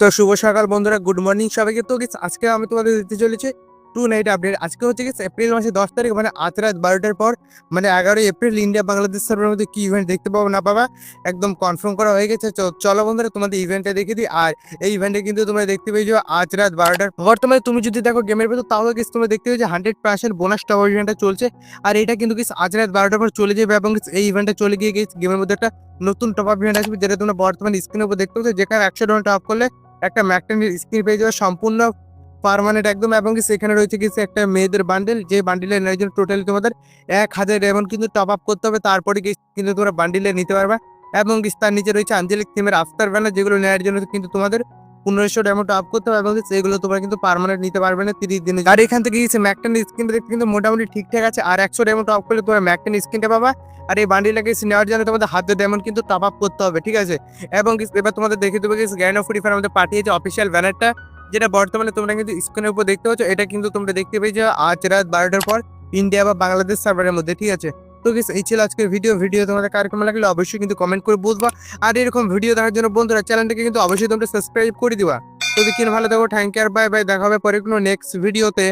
তো শুভ সকাল বন্ধুরা গুড মর্নিং সবাইকে। তো guys, আজকে আমি তোমাদের দিতে চলেছি টু নাইট আপডেট আজকে হচ্ছে কি এপ্রিল মাসে দশ তারিখ মানে আজ রাত বারোটার পর মানে এগারোই এপ্রিল ইন্ডিয়া বাংলাদেশ সার্ভের মধ্যে কি ইভেন্ট দেখতে পাবো না পাবা একদম কনফার্ম করা হয়ে গেছে। চলো বন্ধুরা তোমাদের ইভেন্টটা দেখে দিই। আর এই ইভেন্টে কিন্তু তোমরা দেখতে পেয়ে পেয়েছ আজ রাত বারোটার বর্তমানে তুমি যদি দেখো গেমের ভেতর তাহলে কিছু তোমরা দেখতে পেয়েছ হান্ড্রেড পার্সেন্ট বোনাস টাওয়ার ইভেন্টটা চলছে। আর এটা কিন্তু কিছু আজ রাত বারোটার পর চলে যাবে এবং এই ইভেন্টটা চলে গিয়ে গেছে গেমের মধ্যে একটা নতুন টপ আপ ইভেন্ট আসবে যেটা তোমরা বর্তমানে স্ক্রিনের উপর দেখতে পাচ্ছ যেখানে একশো ডলার টপ করলে একটা ম্যাকটেনের স্ক্রিন পেয়ে যাবে সম্পূর্ণ পারমানেন্ট একদম, এবং কি সেখানে রয়েছে কিছু একটা মেয়েদের বান্ডেল যে বান্ডিলে নেওয়ার জন্য টোটালি তোমাদের এক হাজার এমন কিন্তু টপ আপ করতে হবে, তারপরে কিন্তু তোমরা বান্ডিলে নিতে পারবে, এবং তার নিচে রয়েছে আঞ্জলিক থিমের আফতার ব্যানার যেগুলো নেওয়ার জন্য কিন্তু তোমাদের পনেরোশো ডেমো টপ করতে হবে এবং সেগুলো তোমরা কিন্তু পারমানেন্ট নিতে পারবে না তিরিশ দিনে আর এখান থেকে গিয়েছে ম্যাকটেন স্ক্রিনটা দেখতে কিন্তু মোটামুটি ঠিকঠাক আছে। আর একশো ডেমো টপ করলে তোমরা ম্যাকটেন স্ক্রিনটা পাবা। আর এই বান্ডিলটাকে নেওয়ার জন্য তোমাদের হাতে ডেমন কিন্তু টপ আপ করতে হবে, ঠিক আছে? এবং এবার তোমাদের দেখে দেবো গ্যান অফ ফ্রি আমাদের পাঠিয়েছে অফিসিয়াল ব্যানারটা যেটা বর্তমানে তোমরা কিন্তু স্ক্রিনের উপর দেখতে পাচ্ছ। এটা কিন্তু তোমরা দেখতে পেয়েছ আজ রাত বারোটার পর ইন্ডিয়া বা বাংলাদেশ সার্ভারের মধ্যে, ঠিক আছে? তো গেছে এই ছিল আজকের ভিডিও ভিডিও তোমাদের কার কেমন লাগলে অবশ্যই কিন্তু কমেন্ট করে বুঝবা আর এরকম ভিডিও দেখার জন্য বন্ধুরা চ্যানেলটাকে কিন্তু অবশ্যই তোমরা সাবস্ক্রাইব করে দিবা। তো দেখিন ভালো থাকো থ্যাংক ইউ আর বাই বাই দেখা হবে পরে কোনো নেক্সট ভিডিওতে